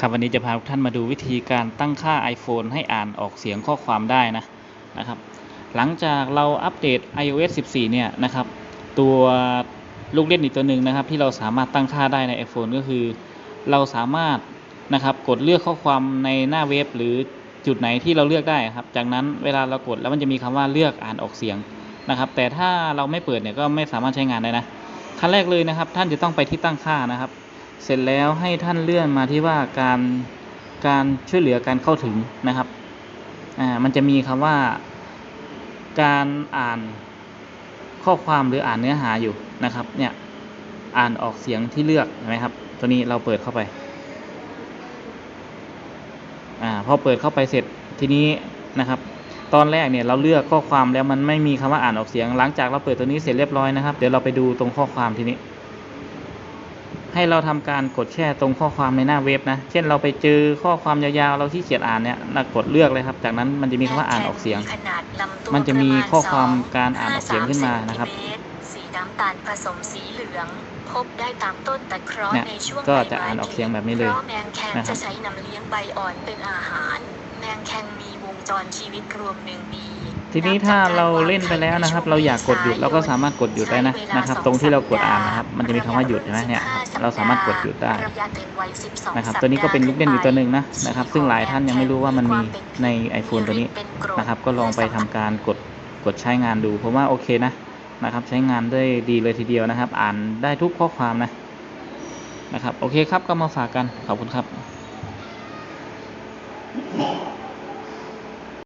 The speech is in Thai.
ครับวันนี้จะพาทุกท่านมาดูวิธีการตั้งค่า iPhone ให้อ่านออกเสียงข้อความได้นะนะครับ หลังจากเราอัปเดต iOS 14 เนี่ยนะครับ ตัวลูกเล่นอีกตัวหนึ่งนะครับ ที่เราสามารถตั้งค่าได้ใน iPhone ก็คือ เราสามารถนะครับกดเลือกข้อความในหน้าเว็บ หรือจุดไหนที่เราเลือกได้ครับ จากนั้นเวลาเรากดแล้วมันจะมีคำว่าเลือกอ่านออกเสียงนะครับ แต่ถ้าเราไม่เปิดเนี่ยก็ไม่สามารถใช้งานได้นะขั้นแรกเลยนะครับ ท่านจะต้องไปที่ตั้งค่านะครับ เสร็จแล้วให้ท่านเลื่อนมาที่ว่าการการช่วยเหลือการเข้าถึงนะครับอ่ามันจะมีคำว่าการอ่านข้อความหรืออ่านเนื้อหาอยู่นะครับเนี่ยอ่านออกเสียงที่เลือกเห็นไหมครับ ตัวนี้เราเปิดเข้าไปอ่าพอเปิดเข้าไปเสร็จทีนี้นะครับ ตอนแรกเนี่ยเราเลือกข้อความแล้วมันไม่มีคำว่าอ่านออกเสียง หลังจากเราเปิดตัวนี้เสร็จเรียบร้อยนะครับ เดี๋ยวเราไปดูตรงข้อความทีนี้ ให้เราทำการกดแช่ตรงข้อความในหน้าเว็บนะ เช่นเราไปเจอข้อความยาวๆ เราที่เกียจอ่านเนี่ยเรากดเลือกเลยครับ จากนั้นมันจะมีคำว่าอ่านออกเสียงขนาดลำตัวมันจะมีปรณข้อความสการอ่านออกเสียงขึ้นมานะครับเซนติเมตรสีน้ำตาลผสมสีเหลืองพบได้ตามต้นตะเคราะห์เนี่ยในช่วงก็ใบจะไม้อ่านออกเสียงแบบนี้เลยเพราะแมงแคงนะครับจะใช้นำเลี้ยงใบอ่อนเป็นอาหาร แมงแคงมีวงจรชีวิตรวมหนึ่งปี ทีนี้ถ้าเราเล่นไปแล้วนะครับ เราอยากกดหยุดเราก็สามารถกดหยุดได้นะนะครับ ตรงที่เรากดอ่านนะครับ มันจะมีคำว่าหยุดเห็นไหมเนี่ยเราสามารถกดหยุดได้นะครับ ตัวนี้ก็เป็นลูกเล่นอีกตัวหนึ่งนะนะครับ ซึ่งหลายท่านยังไม่รู้ว่ามันมีใน iPhone ตัวนี้นะครับ ก็ลองไปทำการกดกดใช้งานดูผมว่าโอเคนะนะครับ ใช้งานได้ดีเลยทีเดียวนะครับ อ่านได้ทุกข้อความนะนะครับ โอเคครับก็มาฝากกันขอบคุณครับ